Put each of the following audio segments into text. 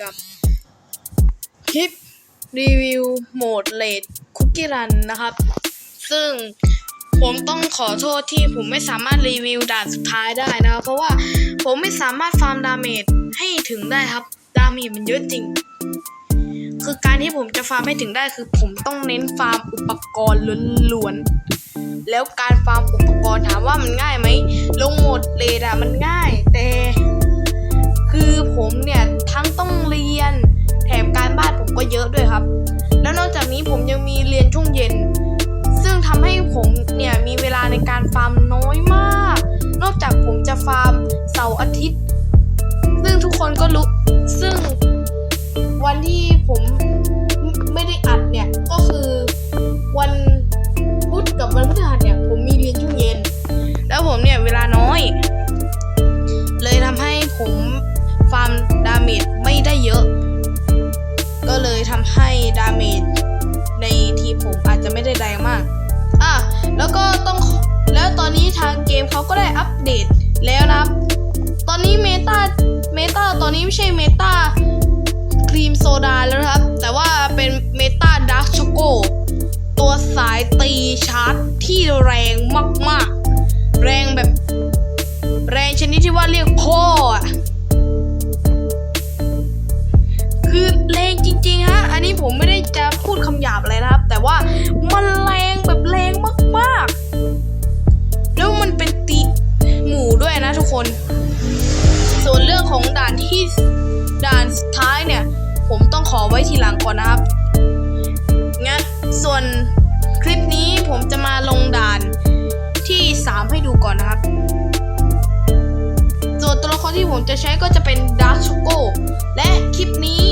กับคลิปรีวิวโหมดเลดคุกกี้รันนะครับ ซึ่งผมต้องขอโทษที่ผมไม่สามารถรีวิวด่านสุดท้ายได้นะครับ เพราะว่าผมไม่สามารถฟาร์มดาเมจให้ถึงได้ครับ ดาเมจมันเยอะจริง คือการที่ผมจะฟาร์มให้ถึงได้คือผมต้องเน้นฟาร์มอุปกรณ์ล้วนๆแล้วการฟาร์มอุปกรณ์ถามว่ามันง่ายไหมลงโหมดเลดอะมันง่ายแต่ คือผมเนี่ยทั้งต้องเรียน แถมการบ้านผมก็เยอะด้วยครับ แล้วนอกจากนี้ผมยังมีเรียนช่วงเย็น ซึ่งทำให้ผมเนี่ยมีเวลาในการฟาร์มน้อยมาก นอกจากผมจะฟาร์มเสาร์อาทิตย์ ซึ่งทุกคนก็รู้ ทำให้ดาเมจในทีมผมอาจจะไม่ได้แรงมาก อะ แล้วก็ต้อง แล้วตอนนี้ทางเกมเขาก็ได้อัปเดตแล้วนะครับ ตอนนี้เมตาเมตาตอนนี้ไม่ใช่เมตาครีมโซดาแล้วนะครับ แต่ว่าเป็นเมตาดาร์กช็อกโกตัวสายตีชาร์จที่แรงมาก ๆ แรงแบบ แรงชนิดที่ว่าเรียกพ่ออะ ผมไม่ได้จะพูดคำหยาบอะไรนะครับ แต่ว่ามันแรงแบบแรงมากๆ แล้วมันเป็นตีหมูด้วยนะทุกคน ส่วนเรื่องของด่านที่ด่านสุดท้ายเนี่ย ผมต้องขอไว้ทีหลังก่อนนะครับ งั้นส่วนคลิปนี้ผมจะมาลงด่านที่ 3 ให้ดูก่อนนะครับ ส่วนตัวละครที่ผมจะใช้ก็จะเป็น Dark Choco และคลิปนี้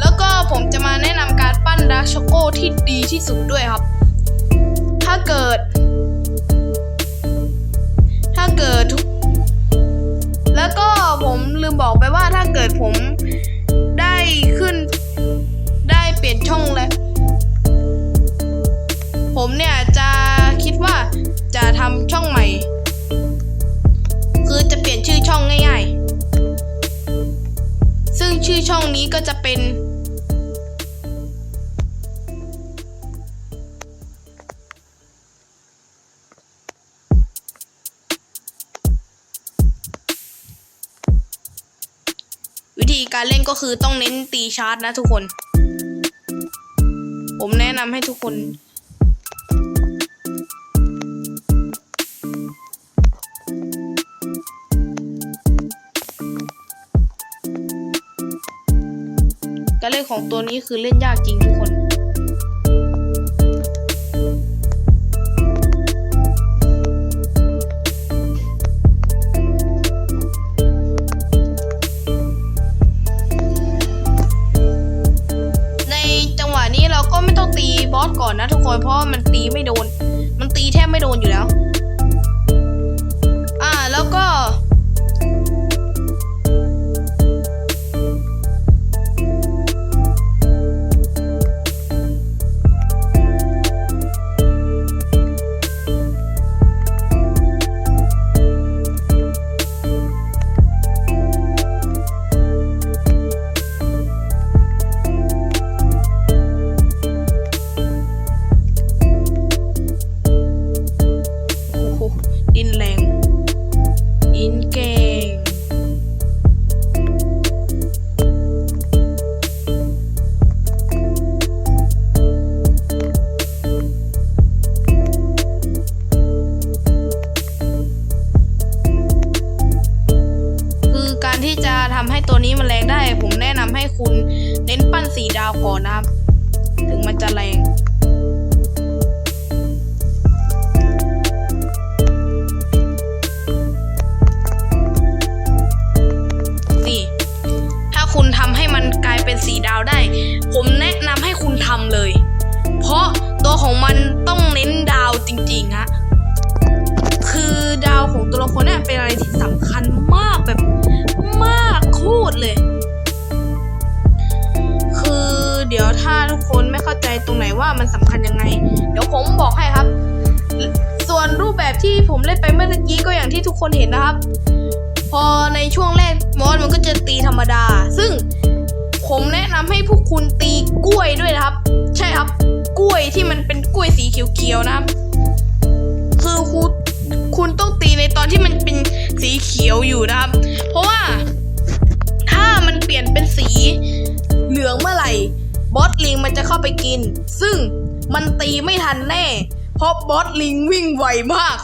แล้วก็ผมจะมาแนะนำการปั้น Dark Choco ที่ดีที่สุดด้วยครับ ถ้าเกิด ถ้าเกิดทุก แล้วก็ผมลืมบอกไปว่าถ้าเกิดผมได้ขึ้นได้เปลี่ยนช่องแล้วผมเนี่ยจะคิดว่าจะทำช่องใหม่ คือจะเปลี่ยนชื่อช่องง่ายๆ ซึ่งชื่อช่องนี้ก็จะเป็น การเล่นก็คือต้องเน้นตีชาร์จนะทุกคน ผมแนะนำให้ทุกคน การเล่นของตัวนี้คือเล่นยากจริงทุกคนใน ที่จะทำให้ตัวนี้มันแรงได้ ผมแนะนำให้คุณเน้นปั้นสีดาวก่อนนะครับ ถึงมันจะแรงนี่ถ้าคุณทำให้มันกลายเป็นสีดาวได้ ผมแนะนำให้คุณทำเลย เพราะตัวของมันต้องเน้นดาวจริงๆฮะคือดาวของตัวละครเนี่ยเป็นอะไรที่สำคัญมากแบบ ที่ผมเล่นไปเมื่อกี้ก็อย่างที่ทุกคนเห็นนะครับ พอในช่วงแรกมอสมันก็จะตีธรรมดา ซึ่งผมแนะนำให้พวกคุณตีกล้วยด้วยนะครับ ใช่ครับ กล้วยที่มันเป็นกล้วยสีเขียวๆนะครับ คือคุณคุณต้องตีในตอนที่มันเป็นสีเขียวอยู่นะครับ เพราะว่าถ้ามันเปลี่ยนเป็นสีเหลืองเมื่อไหร่บอสลิงมันจะเข้าไปกิน ซึ่งมันตีไม่ทันแน่ เพราะบอสลิงวิ่งไวมาก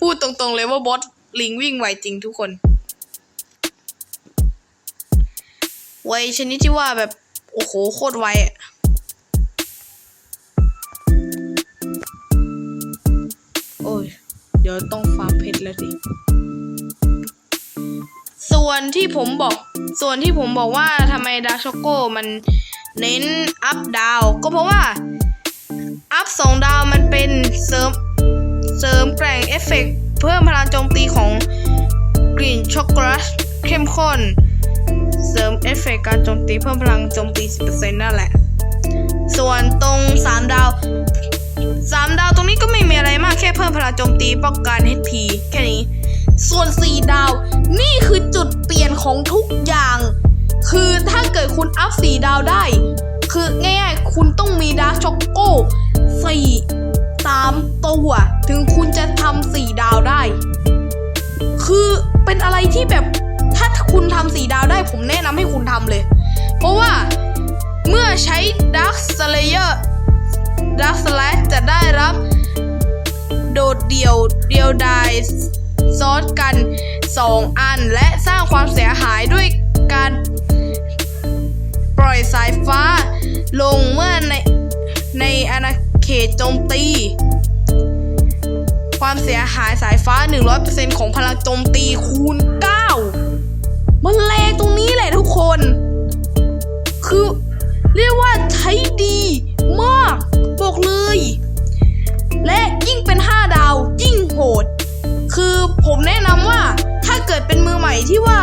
พูดตรงๆเลยว่าบอสลิงวิ่งไวจริงทุกคน ไวชนิดที่ว่าแบบ โอ้โห โคตรไวอะโอ้ย เดี๋ยวต้องฟาร์มเพชรแล้วสิ ส่วนที่ผมบอก ส่วนที่ผมบอกว่าทำไมดาร์ช็อกโกมันเน้นอัพดาว ก็เพราะว่าอัพสองดาวมันเป็นเสริมเสริ ริมแกล่งเอฟเฟกเพิ่มพลังโจมตีของกลิ่นช็อกโกแลตเข้มข้น เสริมเอฟเฟกการโจมตีเพิ่มพลังโจมตี 10%นั่นแหละ ส่วนตรง 3 ดาว 3 ดาวตรงนี้ก็ไม่มีอะไรมากแค่เพิ่มพลังโจมตีป้องกันเ HP แค่นี้ ส่วน 4 ดาว นี่คือจุดเปลี่ยนของทุกอย่าง คือถ้าเกิดคุณอัพ 4 ดาวได้ คือง่ายๆ คุณต้องมีดาร์ช็อกโก้4 อะถึงคุณจะทำสี่ดาวได้ คือเป็นอะไรที่แบบถ้าคุณทำสี่ดาวได้ผมแนะนำให้คุณทำเลย เพราะว่าเมื่อใช้ Dark Slayer Dark Slash จะได้รับ โดดเดี่ยวเดียวดายซ้อนกัน 2 อันและสร้างความเสียหายด้วยการปล่อยสายฟ้าลงเมื่อในในอาณาเขตโจมตี ความเสียหายสายฟ้า 100%ของพลังโจมตีคูณ 9 มันแรงตรงนี้แหละทุกคน คือเรียกว่าใช้ดีมากบอกเลย และยิ่งเป็น 5 ดาวยิ่งโหด คือผมแนะนำว่าถ้าเกิดเป็นมือใหม่ที่ว่า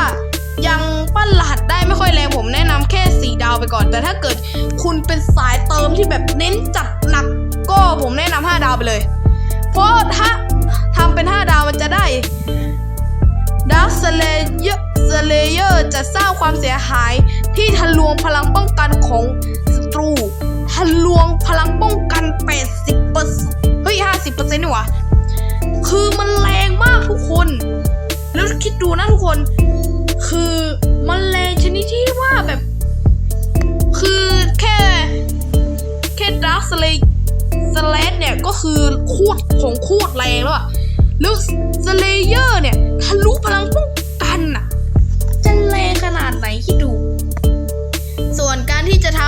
ยังปั้นรหัสได้ไม่ค่อยแรงผมแนะนำแค่4ดาวไปก่อน แต่ถ้าเกิดคุณเป็นสายเติมที่แบบเน้นจัดหนัก ก็ผมแนะนำ5ดาวไปเลย เพราะถ้าำเป็น 5 ดาวมันจะได้ดักสเลเยอร์สเลเยอร์จะสร้างความเสียหายที่ทะลวงพลังป้องกันของศัตรู ทะลวงพลังป้องกัน 80%เฮ้ย 50%นี่หว่าคือมันแรงมากทุกคน แล้วคิดดูนะทุกคน คือมันแรงชนิดที่ว่าแบบ คือแค่แค่ดาร์คสเลสเลดเนี่ยก็คือคตรของคตรแรงแล้วอะ แล้วสเลเยอร์เนี่ยทะลุพลังป้องกันอะจะแรงขนาดไหนคิดดู ส่วนการที่จะท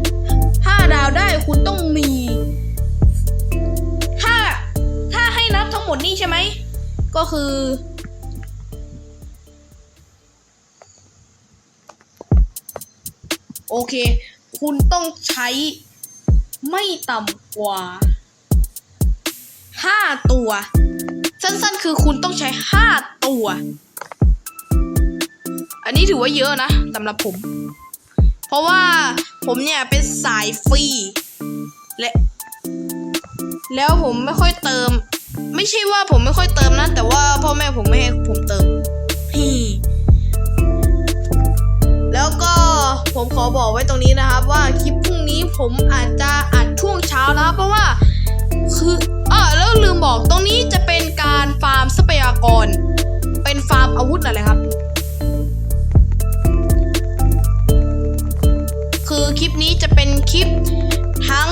ำห้าดาวได้คุณต้องมีถ้าถ้าให้นับทั้งหมดนี่ใช่ไหม ก็คือโอเค คุณต้องใช้ไม่ต่ำกว่า 5 ตัว สั้นๆ คือคุณต้องใช้ 5 ตัว อันนี้ถือว่าเยอะนะสำหรับผม เพราะว่าผมเนี่ยเป็นสายฟรีและ แล้วผมไม่ค่อยเติม ไม่ใช่ว่าผมไม่ค่อยเติมนะ แต่ว่าพ่อแม่ผมไม่ให้ผมเติมฮีแล้วก็ผมขอบอกไว้ตรงนี้นะครับ ว่าคลิปพรุ่งนี้ผมอาจจะอัดช่วงเช้านะครับเพราะว่าคือ ลืมบอกตรงนี้จะเป็นการฟาร์มทรัพยากร เป็นฟาร์มอาวุธนั่นแหละครับ คือคลิปนี้จะเป็นคลิปทั้ง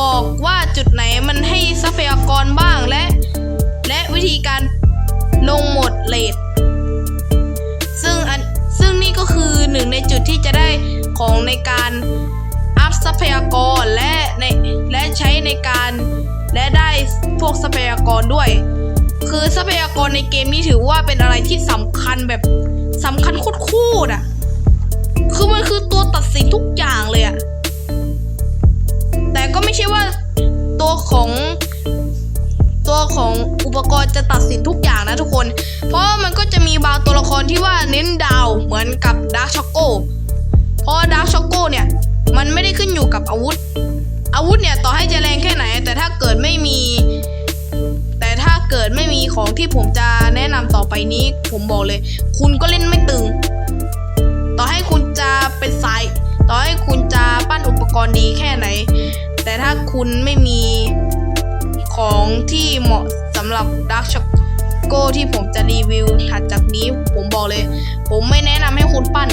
บอกว่าจุดไหนมันให้ทรัพยากรบ้างและ และวิธีการลงหมดเลทซึ่งอันซึ่งนี่ก็คือหนึ่งในจุดที่จะได้ของในการอัพทรัพยากรและในและใช้ในการ และได้พวกทรัพยากรด้วย คือทรัพยากรในเกมนี้ถือว่าเป็นอะไรที่สำคัญแบบสำคัญโคตรๆอะ คือมันคือตัวตัดสินทุกอย่างเลยอะแต่ก็ไม่ใช่ว่าตัวของตัวของอุปกรณ์จะตัดสินทุกอย่างนะทุกคน เพราะมันก็จะมีบางตัวละครที่ว่าเน้นดาวเหมือนกับดาร์ช็อกโกเพราะดาร์ช็อกโกเนี่ย มันไม่ได้ขึ้นอยู่กับอาวุธ อาวุธเนี่ยต่อให้จะแรงแค่ไหน แต่ถ้าเกิดไม่มี แต่ถ้าเกิดไม่มีของที่ผมจะแนะนำต่อไปนี้ ผมบอกเลย คุณก็เล่นไม่ตึง ต่อให้คุณจะเป็นสายต่อให้คุณจะปั้นอุปกรณ์ดีแค่ไหน แต่ถ้าคุณไม่มีของที่เหมาะสำหรับดักช็อกโกที่ผมจะรีวิวถัดจากนี้ผมบอกเลย ผมไม่แนะนำให้คุณปั้น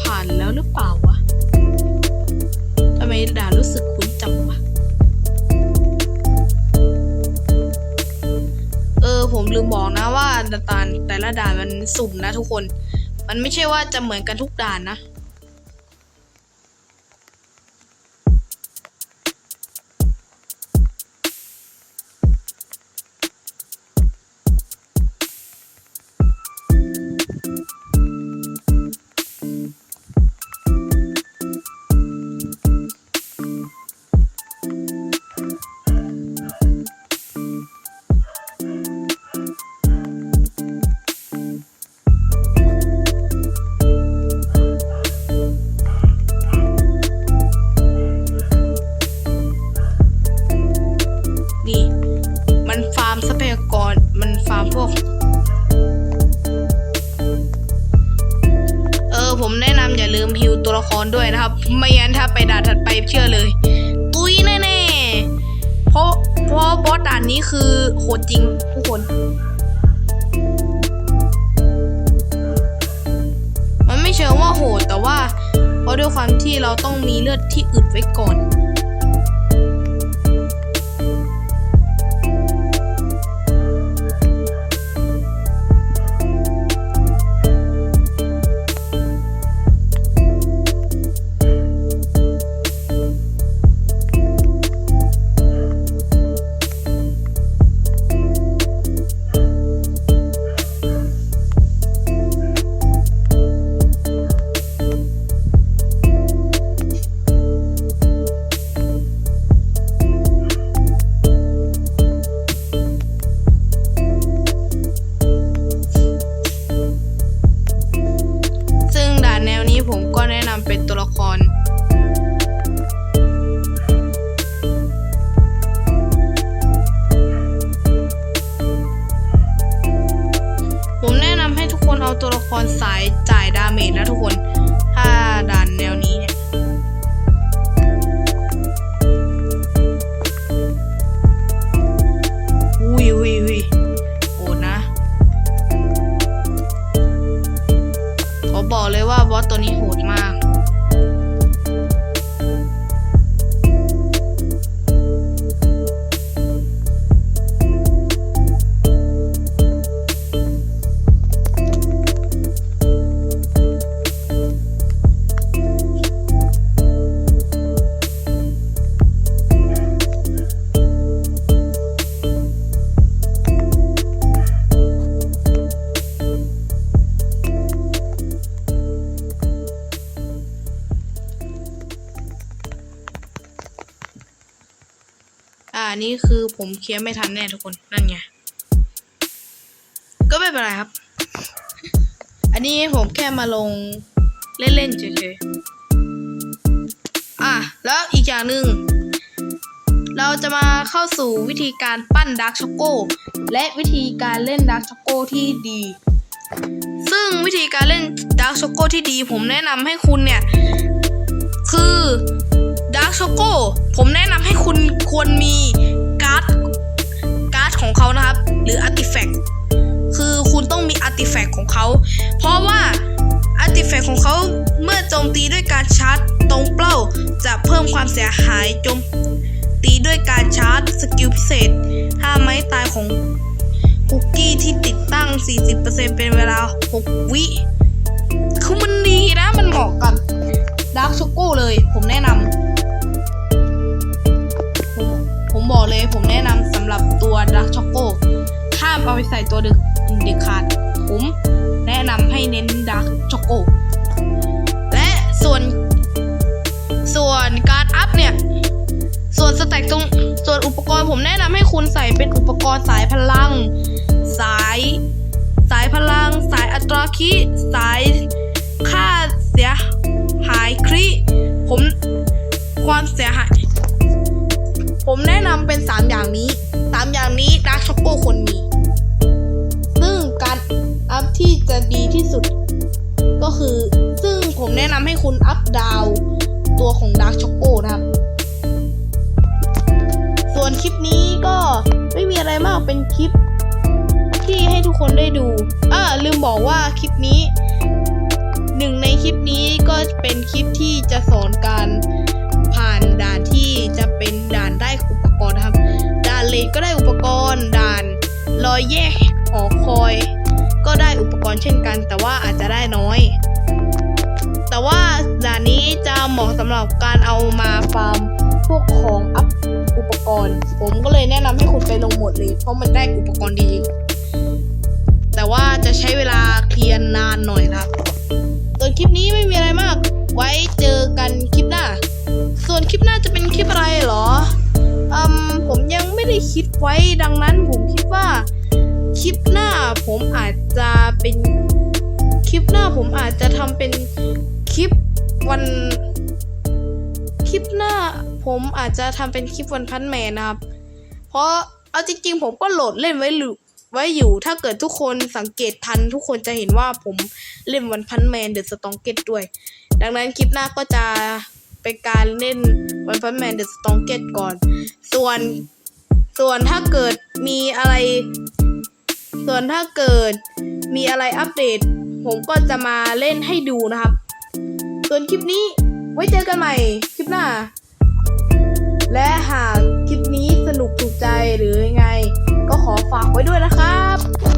ผ่านแล้วหรือเปล่าวะทำไมด่ารู้สึกคุ้นจังวะ เออผมลืมบอกนะว่าด่านแต่ละด่านมันสุ่มนะทุกคน มันไม่ใช่ว่าจะเหมือนกันทุกด่านนะ ไม่งั้นถ้าไปด่านถัดไปเชื่อเลย ตุยแน่ๆเพราะเพราะบอสด่านนี้คือโหดจริงทุกคน มันไม่เชิงว่าโหดแต่ว่า เพราะด้วยความที่เราต้องมีเลือดที่อึดไว้ก่อน นี่คือผมเคลียร์ไม่ทันแน่ทุกคนนั่นไงก็ไม่เป็นไรครับ อันนี้ผมแค่มาลงเล่นๆเฉยๆอะแล้วอีกอย่างหนึ่งเราจะมาเข้าสู่วิธีการปั้นดาร์กช็อกโกและวิธีการเล่นดาร์กช็อกโกที่ดี ซึ่งวิธีการเล่นดาร์กช็อกโกที่ดี ผมแนะนำให้คุณเนี่ย คือ ดาร์กช็อกโกผมแนะนำให้คุณควรมีการ์ดการ์ดของเขานะครับ หรืออาร์ติแฟกต์คือคุณต้องมีอาร์ติแฟกต์ของเขา เพราะว่าอาร์ติแฟกต์ของเขาเมื่อโจมตีด้วยการชาร์จตรงเป้าจะเพิ่มความเสียหายโจมตีด้วยการชาร์จสกิลพิเศษถ้าไม้ตายของคุกกี้ที่ติดตั้ง 40%เป็นเวลา 6 วิคือมันดีนะมันเหมาะกับดาร์กช็อกโกเลย ผมแนะนำ ผมบอกเลยผมแนะนำสำหรับตัวดาร์กช็อกโกห้ามเอาไปใส่ตัวดึกเด็กขาด ผมแนะนำให้เน้นดาร์กช็อกโกและส่วน ส่วนการอัพเนี่ย ส่วนสแต็กตรงส่วนอุปกรณ์ผมแนะนำให้คุณใส่เป็นอุปกรณ์สายพลัง สาย สายพลัง สายอัตราคิสายค่าเสียหายคริผมความเสียหาย ผมแนะนำเป็น 3 อย่างนี้ 3 อย่างนี้ดาร์กช็อกโกคนมี ซึ่งการอัพที่จะดีที่สุด ก็คือซึ่งผมแนะนำให้คุณอัพดาวตัวของดาร์กช็อกโกนะครับ ส่วนคลิปนี้ก็ไม่มีอะไรมากเป็นคลิปที่ให้ทุกคนได้ดูอ่าลืมบอกว่าคลิปนี้หนึ่งในคลิปนี้ก็เป็นคลิปที่จะสอนการ ด่านที่จะเป็นด่านได้อุปกรณ์ครับ ด่านเลนก็ได้อุปกรณ์ ด่านรอยแยกหอคอย ก็ได้อุปกรณ์เช่นกัน แต่ว่าอาจจะได้น้อย แต่ว่าด่านนี้จะเหมาะสำหรับการเอามาฟาร์มพวกของอัพอุปกรณ์ ผมก็เลยแนะนำให้คุณไปลงหมดเลย เพราะมันได้อุปกรณ์ดี แต่ว่าจะใช้เวลาเคลียร์นานหน่อยครับส่วนคลิปนี้ไม่มีอะไรมาก ไว้เจอกัน ส่วนคลิปหน้าจะเป็นคลิปอะไรเหรออืมผมยังไม่ได้คิดไว้ดังนั้นผมคิดว่า คลิปหน้าผมอาจจะเป็นคลิปหน้าผมอาจจะทำเป็นคลิปวันคลิปหน้าผมอาจจะทำเป็นคลิปวันพันแมนนะครับ เพราะเอาจริงๆ ผมก็โหลดเล่นไว้หรือไว้อยู่ ถ้าเกิดทุกคนสังเกตทัน ทุกคนจะเห็นว่าผมเล่นวันพันแมนเดอะสตองเกตด้วย ดังนั้นคลิปหน้าก็จะ เป็นการเล่นวันพันแมนเดอะสตองเกตก่อน ส่วน ส่วนถ้าเกิดมีอะไร ส่วนถ้าเกิดมีอะไรอัปเดต ผมก็จะมาเล่นให้ดูนะครับ ส่วนคลิปนี้ไว้เจอกันใหม่คลิปหน้า และหากคลิปนี้สนุกถูกใจหรือยังไง ก็ขอฝากไว้ด้วยนะครับ